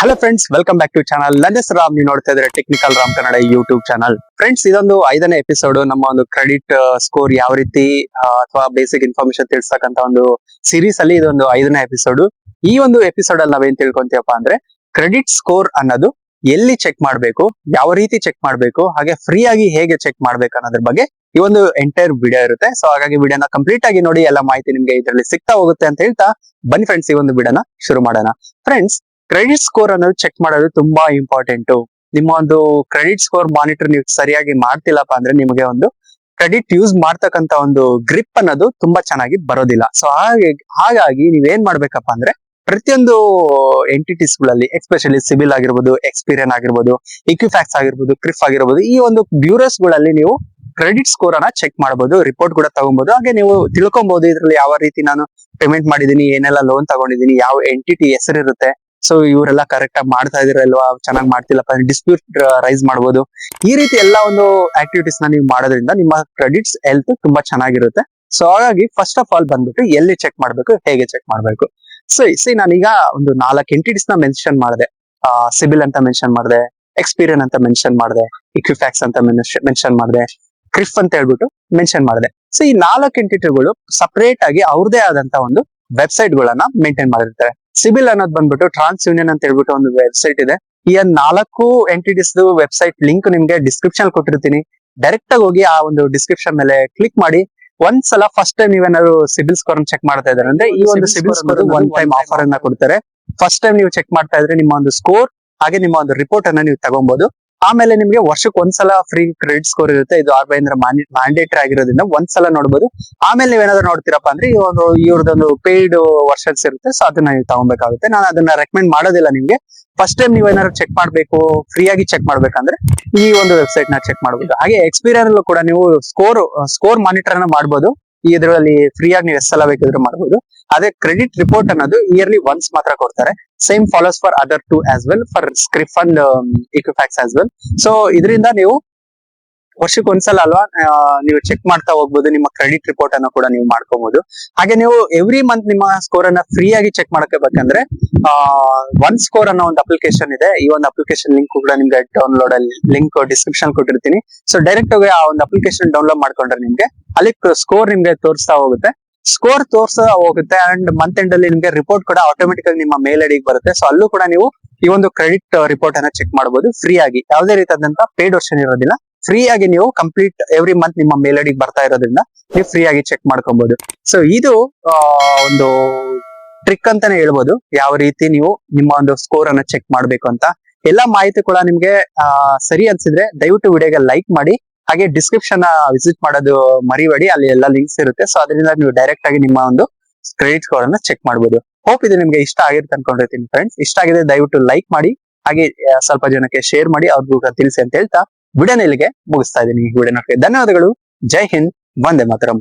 Hello friends welcome back to channel ನನ್ನ ಹೆಸರು ರಾಮ್, ನೀವು ನೋಡ್ತಾ ಇದ್ರೆ technical Ram Kannada YouTube channel friends ಇದೊಂದು ಐದನೇ ಎಪಿಸೋಡ್ ನಮ್ಮ ಒಂದು ಕ್ರೆಡಿಟ್ ಸ್ಕೋರ್ ಯಾವ ರೀತಿ ಅಥವಾ ಬೇಸಿಕ್ ಇನ್ಫಾರ್ಮೇಶನ್ ತಿಳಿಸ್ತಕ್ಕಂತ ಒಂದು ಸೀರೀಸ್ ಅಲ್ಲಿ ಇದೊಂದು ಐದನೇ ಎಪಿಸೋಡ್ ಈ ಒಂದು ಎಪಿಸೋಡ್ ಅಲ್ಲಿ ನಾವೇನ್ ತಿಳ್ಕೊಂತೀವಪ್ಪ ಅಂದ್ರೆ ಕ್ರೆಡಿಟ್ ಸ್ಕೋರ್ ಅನ್ನೋದು ಎಲ್ಲಿ ಚೆಕ್ ಮಾಡಬೇಕು, ಯಾವ ರೀತಿ ಚೆಕ್ ಮಾಡಬೇಕು, ಹಾಗೆ ಫ್ರೀ ಆಗಿ ಹೇಗೆ ಚೆಕ್ ಮಾಡ್ಬೇಕು ಅನ್ನೋದ್ರ ಬಗ್ಗೆ ಈ ಒಂದು ಎಂಟೈರ್ ವಿಡಿಯೋ ಇರುತ್ತೆ. ಸೊ ಹಾಗಾಗಿ ವಿಡಿಯೋನ ಕಂಪ್ಲೀಟ್ ಆಗಿ ನೋಡಿ, ಎಲ್ಲ ಮಾಹಿತಿ ನಿಮ್ಗೆ ಇದರಲ್ಲಿ ಸಿಗ್ತಾ ಹೋಗುತ್ತೆ ಅಂತ ಹೇಳ್ತಾ ಬನ್ನಿ ಫ್ರೆಂಡ್ಸ್ ಈ ಒಂದು ವಿಡಿಯೋನ ಶುರು ಮಾಡೋಣ. ಫ್ರೆಂಡ್ಸ್ ಕ್ರೆಡಿಟ್ ಸ್ಕೋರ್ ಅನ್ನೋದು ಚೆಕ್ ಮಾಡೋದು ತುಂಬಾ ಇಂಪಾರ್ಟೆಂಟ್ ನಿಮ್ಮ ಒಂದು ಕ್ರೆಡಿಟ್ ಸ್ಕೋರ್ ಮಾನಿಟರ್ ನೀವು ಸರಿಯಾಗಿ ಮಾಡ್ತಿಲ್ಲಪ್ಪ ಅಂದ್ರೆ ನಿಮಗೆ ಒಂದು ಕ್ರೆಡಿಟ್ ಯೂಸ್ ಮಾಡ್ತಕ್ಕಂತ ಒಂದು ಗ್ರಿಪ್ ಅನ್ನೋದು ತುಂಬಾ ಚೆನ್ನಾಗಿ ಬರೋದಿಲ್ಲ. ಸೊ ಹಾಗೆ, ಹಾಗಾಗಿ ನೀವೇನ್ ಮಾಡ್ಬೇಕಪ್ಪ ಅಂದ್ರೆ ಪ್ರತಿಯೊಂದು ಎಂಟಿಟೀಸ್ಗಳಲ್ಲಿ ಎಸ್ಪೆಷಲಿ ಸಿವಿಲ್ ಆಗಿರ್ಬೋದು ಎಕ್ಸ್ಪೀರಿಯನ್ ಆಗಿರ್ಬೋದು ಇಕ್ವಿಫ್ಯಾಕ್ಸ್ ಆಗಿರ್ಬೋದು ಕ್ರಿಫ್ ಆಗಿರ್ಬೋದು, ಈ ಒಂದು ಬ್ಯೂರೋಸ್ಗಳಲ್ಲಿ ನೀವು ಕ್ರೆಡಿಟ್ ಸ್ಕೋರ್ ಅನ್ನ ಚೆಕ್ ಮಾಡಬಹುದು ರಿಪೋರ್ಟ್ ಕೂಡ ತಗೊಬಹುದು ಹಾಗೆ ನೀವು ತಿಳ್ಕೊಬಹುದು ಇದ್ರಲ್ಲಿ ಯಾವ ರೀತಿ ನಾನು ಪೇಮೆಂಟ್ ಮಾಡಿದೀನಿ, ಏನೆಲ್ಲ ಲೋನ್ ತಗೊಂಡಿದೀನಿ, ಯಾವ ಎಂಟಿಟಿ ಹೆಸರಿರುತ್ತೆ ಸೊ ಇವರೆಲ್ಲ ಕರೆಕ್ಟ್ ಆಗಿ ಮಾಡ್ತಾ ಇದಿರಲ್ವಾ ಚೆನ್ನಾಗಿ ಮಾಡ್ತಿಲ್ಲಪ್ಪ ಡಿಸ್ಪ್ಯೂಟ್ ರೈಸ್ ಮಾಡಬಹುದು ಈ ರೀತಿ ಎಲ್ಲ ಒಂದು ಆಕ್ಟಿವಿಟೀಸ್ನ ನೀವು ಮಾಡೋದ್ರಿಂದ ನಿಮ್ಮ ಕ್ರೆಡಿಟ್ಸ್ ಹೆಲ್ತ್ ತುಂಬಾ ಚೆನ್ನಾಗಿರುತ್ತೆ. ಸೊ ಹಾಗಾಗಿ ಫಸ್ಟ್ ಆಫ್ ಆಲ್ ಬಂದ್ಬಿಟ್ಟು ಎಲ್ಲಿ ಚೆಕ್ ಮಾಡ್ಬೇಕು, ಹೇಗೆ ಚೆಕ್ ಮಾಡ್ಬೇಕು. ಸೊ ಸಿ ನಾನೀಗ ಒಂದು ನಾಲ್ಕು ಎಂಟಿಟೀಸ್ನ ಮೆನ್ಷನ್ ಮಾಡಿದೆ. ಸಿಬಿಲ್ ಅಂತ ಮೆನ್ಷನ್ ಮಾಡಿದೆ ಎಕ್ಸ್ಪೀರಿಯನ್ ಅಂತ ಮೆನ್ಷನ್ ಮಾಡಿದೆ ಇಕ್ವಿಫ್ಯಾಕ್ಸ್ ಅಂತ ಮೆನ್ಷನ್ ಮಾಡಿದೆ ಕ್ರಿಫ್ ಅಂತ ಹೇಳ್ಬಿಟ್ಟು ಮೆನ್ಷನ್ ಮಾಡಿದೆ. ಸೊ ಈ ನಾಲ್ಕು ಎಂಟಿಟಿಗಳು ಸಪರೇಟ್ ಆಗಿ ಅವ್ರದೇ ಆದಂತ ಒಂದು ವೆಬ್ಸೈಟ್ ಗಳನ್ನ ಮೇಂಟೈನ್ ಮಾಡಿರ್ತಾರೆ. ಸಿಬಿಲ್ ಅನ್ನೋದು ಬಂದ್ಬಿಟ್ಟು ಟ್ರಾನ್ಸ್ ಯೂನಿಯನ್ ಅಂತ ಹೇಳ್ಬಿಟ್ಟು ಒಂದು ವೆಬ್ಸೈಟ್ ಇದೆ. ಈ ನಾಲ್ಕು ಎಂಟಿಟೀಸ್ ವೆಬ್ಸೈಟ್ ಲಿಂಕ್ ನಿಮ್ಗೆ ಡಿಸ್ಕ್ರಿಪ್ಷನ್ ಕೊಟ್ಟಿರ್ತೀನಿ. ಡೈರೆಕ್ಟ್ ಆಗಿ ಹೋಗಿ ಆ ಒಂದು ಡಿಸ್ಕ್ರಿಪ್ಷನ್ ಮೇಲೆ ಕ್ಲಿಕ್ ಮಾಡಿ ಒಂದ್ಸಲ ಫಸ್ಟ್ ಟೈಮ್ ನೀವೇನಾದ್ರು ಸಿಬಿಲ್ ಸ್ಕೋರ್ ಚೆಕ್ ಮಾಡ್ತಾ ಇದಾರೆ ಅಂದ್ರೆ ಈ ಒಂದು CIBIL score one time offer ಅನ್ನ ಕೊಡ್ತಾರೆ. ಫಸ್ಟ್ ಟೈಮ್ ನೀವು ಚೆಕ್ ಮಾಡ್ತಾ ಇದ್ರೆ ನಿಮ್ಮ ಒಂದು ಸ್ಕೋರ್ ಹಾಗೆ ನಿಮ್ಮ ಒಂದು ರಿಪೋರ್ಟ್ ಅನ್ನ ನೀವು ತಗೊಬಹುದು ಆಮೇಲೆ ನಿಮ್ಗೆ ವರ್ಷಕ್ಕೆ ಒಂದ್ಸಲ ಫ್ರೀ ಕ್ರೆಡಿಟ್ ಸ್ಕೋರ್ ಇರುತ್ತೆ. ಇದು ಆರ್ ಬೈ ಅಂದ್ರೆ ಮ್ಯಾಂಡೇಟರಿ ಆಗಿರೋದ್ರಿಂದ ಒಂದ್ಸಲ ನೋಡಬಹುದು ಆಮೇಲೆ ನೀವೇನಾದ್ರು ನೋಡ್ತೀರಪ್ಪ ಅಂದ್ರೆ ಈ ಒಂದು, ಇವ್ರದೊಂದು ಪೇಯ್ಡ್ ವರ್ಷನ್ಸ್ ಇರುತ್ತೆ. ಸೊ ಅದನ್ನ ನೀವು ತಗೊಬೇಕಾಗುತ್ತೆ. ನಾನು ಅದನ್ನ ರೆಕಮೆಂಡ್ ಮಾಡೋದಿಲ್ಲ ನಿಮ್ಗೆ. ಫಸ್ಟ್ ಟೈಮ್ ನೀವು ಏನಾದ್ರು ಚೆಕ್ ಮಾಡ್ಬೇಕು ಫ್ರೀ ಆಗಿ ಚೆಕ್ ಮಾಡ್ಬೇಕಂದ್ರೆ ಈ ಒಂದು ವೆಬ್ಸೈಟ್ನ ಚೆಕ್ ಮಾಡಬಹುದು ಹಾಗೆ ಎಕ್ಸ್ಪೀರಿಯನ್ ಕೂಡ ನೀವು ಸ್ಕೋರ್ ಸ್ಕೋರ್ ಮಾನಿಟರ್ ಅನ್ನ ಮಾಡಬಹುದು ಈ ಇದರಲ್ಲಿ ಫ್ರೀ ಆಗಿ ನೀವು ಎಷ್ಟು ಸಲ ಬೇಕಿದ್ರು ಮಾಡಬಹುದು ಅದೇ ಕ್ರೆಡಿಟ್ ರಿಪೋರ್ಟ್ ಅನ್ನೋದು ಇಯರ್ಲಿ ಒನ್ಸ್ ಮಾತ್ರ ಕೊಡ್ತಾರೆ. Same follows for other two as well for CRIF and Equifax as well so ಇದರಿಂದ ನೀವು ವರ್ಷಕ್ಕೆ ಒಂದ್ಸಲ ಅಲ್ವಾ ನೀವು ಚೆಕ್ ಮಾಡ್ತಾ ಹೋಗ್ಬೋದು, ನಿಮ್ಮ ಕ್ರೆಡಿಟ್ ರಿಪೋರ್ಟ್ ಅನ್ನು ಕೂಡ ನೀವು ಮಾಡ್ಕೋಬಹುದು ಹಾಗೆ ನೀವು ಎವ್ರಿ ಮಂತ್ ನಿಮ್ಮ ಸ್ಕೋರ್ ಅನ್ನ ಫ್ರೀ ಆಗಿ ಚೆಕ್ ಮಾಡಕ್ಕೆ ಬೇಕಂದ್ರೆ ಒನ್ ಸ್ಕೋರ್ ಅನ್ನೋ ಒಂದು ಅಪ್ಲಿಕೇಶನ್ ಇದೆ. ಈ ಒಂದು ಅಪ್ಲಿಕೇಶನ್ ಲಿಂಕ್ ಕೂಡ ನಿಮ್ಗೆ ಡೌನ್ಲೋಡ್ ಅಲ್ಲಿ ಲಿಂಕ್ ಡಿಸ್ಕ್ರಿಪ್ಷನ್ ಕೊಟ್ಟಿರ್ತೀನಿ. ಸೊ ಡೈರೆಕ್ಟ್ ಆಗಿ ಆ ಒಂದು ಅಪ್ಲಿಕೇಶನ್ ಡೌನ್ಲೋಡ್ ಮಾಡ್ಕೊಂಡ್ರೆ ನಿಮ್ಗೆ ಅಲ್ಲಿ ಸ್ಕೋರ್ ನಿಮ್ಗೆ ತೋರಿಸ್ತಾ ಹೋಗುತ್ತೆ. ಸ್ಕೋರ್ ತೋರ್ಸ್ತಾ ಹೋಗುತ್ತೆ ಅಂಡ್ ಮಂತ್ ಎಂಡ್ ಅಲ್ಲಿ ನಿಮ್ಗೆ ರಿಪೋರ್ಟ್ ಕೂಡ ಆಟೋಮೆಟಿಕ್ ಆಗಿ ನಿಮ್ಮ ಮೇಲ್ ಐಡಿಗೆ ಬರುತ್ತೆ. ಸೊ ಅಲ್ಲೂ ಕೂಡ ನೀವು ಈ ಒಂದು ಕ್ರೆಡಿಟ್ ರಿಪೋರ್ಟ್ ಅನ್ನ ಚೆಕ್ ಮಾಡಬಹುದು ಫ್ರೀ ಆಗಿ. ಯಾವುದೇ ರೀತಿಯಾದಂತಹ ಪೇಡ್ ವರ್ಷನ್ ಇರೋದಿಲ್ಲ. ಫ್ರೀ ಆಗಿ ನೀವು ಕಂಪ್ಲೀಟ್ ಎವ್ರಿ ಮಂತ್ ನಿಮ್ಮ ಮೇಲ್ ಐಡಿಗೆ ಬರ್ತಾ ಇರೋದ್ರಿಂದ ನೀವು ಫ್ರೀ ಆಗಿ ಚೆಕ್ ಮಾಡ್ಕೊಬಹುದು ಸೊ ಇದು ಒಂದು ಟ್ರಿಕ್ ಅಂತಾನೆ ಹೇಳ್ಬೋದು. ಯಾವ ರೀತಿ ನೀವು ನಿಮ್ಮ ಒಂದು ಸ್ಕೋರ್ ಅನ್ನ ಚೆಕ್ ಮಾಡ್ಬೇಕು ಅಂತ. ಎಲ್ಲಾ ಮಾಹಿತಿ ಕೂಡ ನಿಮ್ಗೆ ಸರಿ ಅನ್ಸಿದ್ರೆ ದಯವಿಟ್ಟು ವಿಡಿಯೋಗೆ ಲೈಕ್ ಮಾಡಿ. ಹಾಗೆ ಡಿಸ್ಕ್ರಿಪ್ಷನ್ ವಿಸಿಟ್ ಮಾಡೋದು ಮರಿಬೇಡಿ, ಅಲ್ಲಿ ಎಲ್ಲ ಲಿಂಕ್ಸ್ ಇರುತ್ತೆ. ಸೊ ಅದರಿಂದ ನೀವು ಡೈರೆಕ್ಟ್ ಆಗಿ ನಿಮ್ಮ ಒಂದು ಕ್ರೆಡಿಟ್ ಸ್ಕೋರ್ ಅನ್ನ ಚೆಕ್ ಮಾಡಬಹುದು ಹೋಪ್ ಇದು ನಿಮ್ಗೆ ಇಷ್ಟ ಆಗಿರುತ್ತೆ ಅನ್ಕೊಂಡಿರ್ತೀನಿ ಫ್ರೆಂಡ್ಸ್ ಇಷ್ಟ ಆಗಿದೆ ದಯವಿಟ್ಟು ಲೈಕ್ ಮಾಡಿ, ಹಾಗೆ ಸ್ವಲ್ಪ ಜನಕ್ಕೆ ಶೇರ್ ಮಾಡಿ, ಅವ್ರಿಗೂ ತಿಳಿಸಿ ಅಂತ ಹೇಳ್ತಾ ವಿಡಿಯೋನ ಇಲ್ಲಿಗೆ ಮುಗಿಸ್ತಾ ಇದ್ದೀನಿ ಈ ವಿಡಿಯೋನ ಧನ್ಯವಾದಗಳು. ಜೈ ಹಿಂದ್. ವಂದೇ ಮಾತರಂ.